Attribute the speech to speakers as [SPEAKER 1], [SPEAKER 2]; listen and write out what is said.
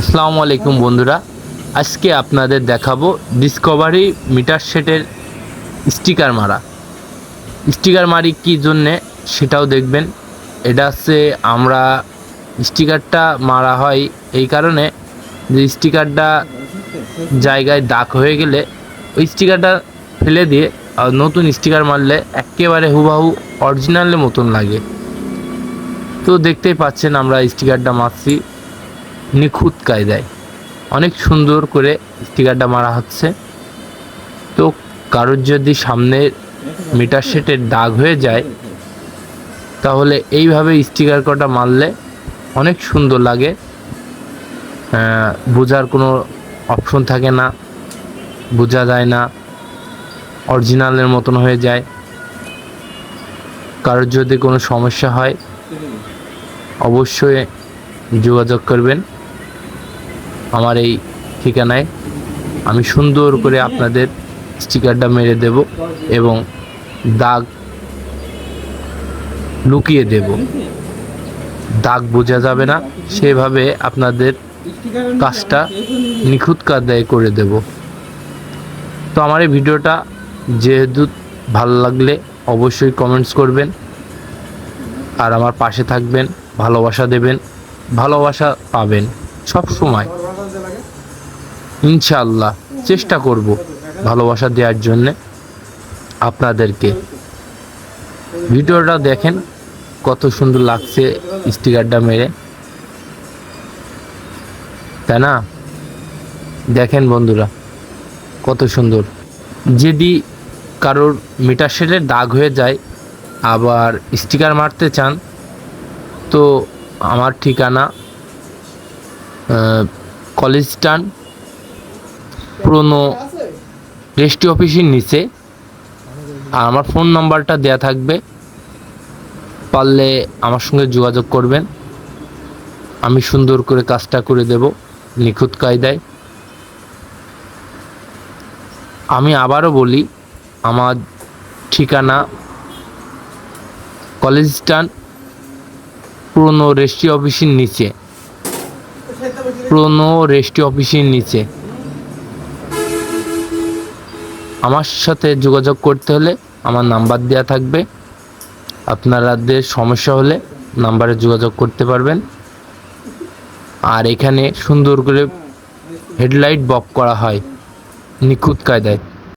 [SPEAKER 1] আসসালামু আলাইকুম বন্ধুরা। আজকে আপনাদের দেখাবো ডিসকভারি মিটার সেটের স্টিকার মারা। স্টিকার মারি কী জন্যে সেটাও দেখবেন। এটা হচ্ছে আমরা স্টিকারটা মারা হয় এই কারণে যে স্টিকারটা জায়গায় দাগ হয়ে গেলে ওই স্টিকারটা ফেলে দিয়ে আর নতুন স্টিকার মারলে একেবারে হুবাহু অরিজিনালের মতন লাগে। তো দেখতেই পাচ্ছেন আমরা স্টিকারটা মারছি। নিখুঁত কায়দায়। অনেক সুন্দর করে স্টিকারটা মারা হচ্ছে। তো কারোর যদি সামনে মিটার সেটের দাগ হয়ে যায়, তাহলে এইভাবে স্টিকার কটা মারলে অনেক সুন্দর লাগে। বোঝার কোনো অপশন থাকে না, বোঝা যায় না অরিজিনালের মতন হয়ে যায়। কারোর যদি কোনো সমস্যা হয়, অবশ্যই যোগাযোগ করবেন। আমার এই ঠিকানায় আমি সুন্দর করে আপনাদের স্টিকারটা মেরে দেব এবং দাগ লুকিয়ে দেব। দাগ বোঝা যাবে না, সেভাবে আপনাদের কাজটা নিখুঁত কায়দায় করে দেব। তো আমার এই ভিডিওটা যেহেতু ভালো লাগলে অবশ্যই কমেন্টস করবেন আর আমার পাশে থাকবেন, ভালোবাসা দেবেন, ভালোবাসা পাবেন সব সময় ইনশাআল্লাহ চেষ্টা করব ভালোবাসা দেওয়ার জন্যে আপনাদেরকে। ভিডিওটা দেখেন কত সুন্দর লাগছে স্টিকারটা মেরে। তাই না? দেখেন বন্ধুরা কত সুন্দর। যদি কারোর মিটার সেটের দাগ হয়ে যায়, আবার স্টিকার মারতে চান, তো আমার ঠিকানা কলেজ স্টান পুরনো রেস্টি অফিসের নিচে। আর আমার ফোন নাম্বারটা দেয়া থাকবে। পারলে আমার সঙ্গে যোগাযোগ করবেন। আমি সুন্দর করে কাজটা করে দেব নিখুঁত কায়দায়। আমি আবারও বলি, আমার ঠিকানা কলেজ স্টান পুরনো রেস্টি অফিসের নিচে। পুরনো রেস্টি অফিসের নিচে। আমার সাথে যোগাযোগ করতে হলে আমার নাম্বার দেওয়া থাকবে। আপনারাদের সমস্যা হলে নাম্বারে যোগাযোগ করতে পারবেন। আর এখানে সুন্দর করে হেডলাইট বক করা হয় নিখুঁত কায়দায়।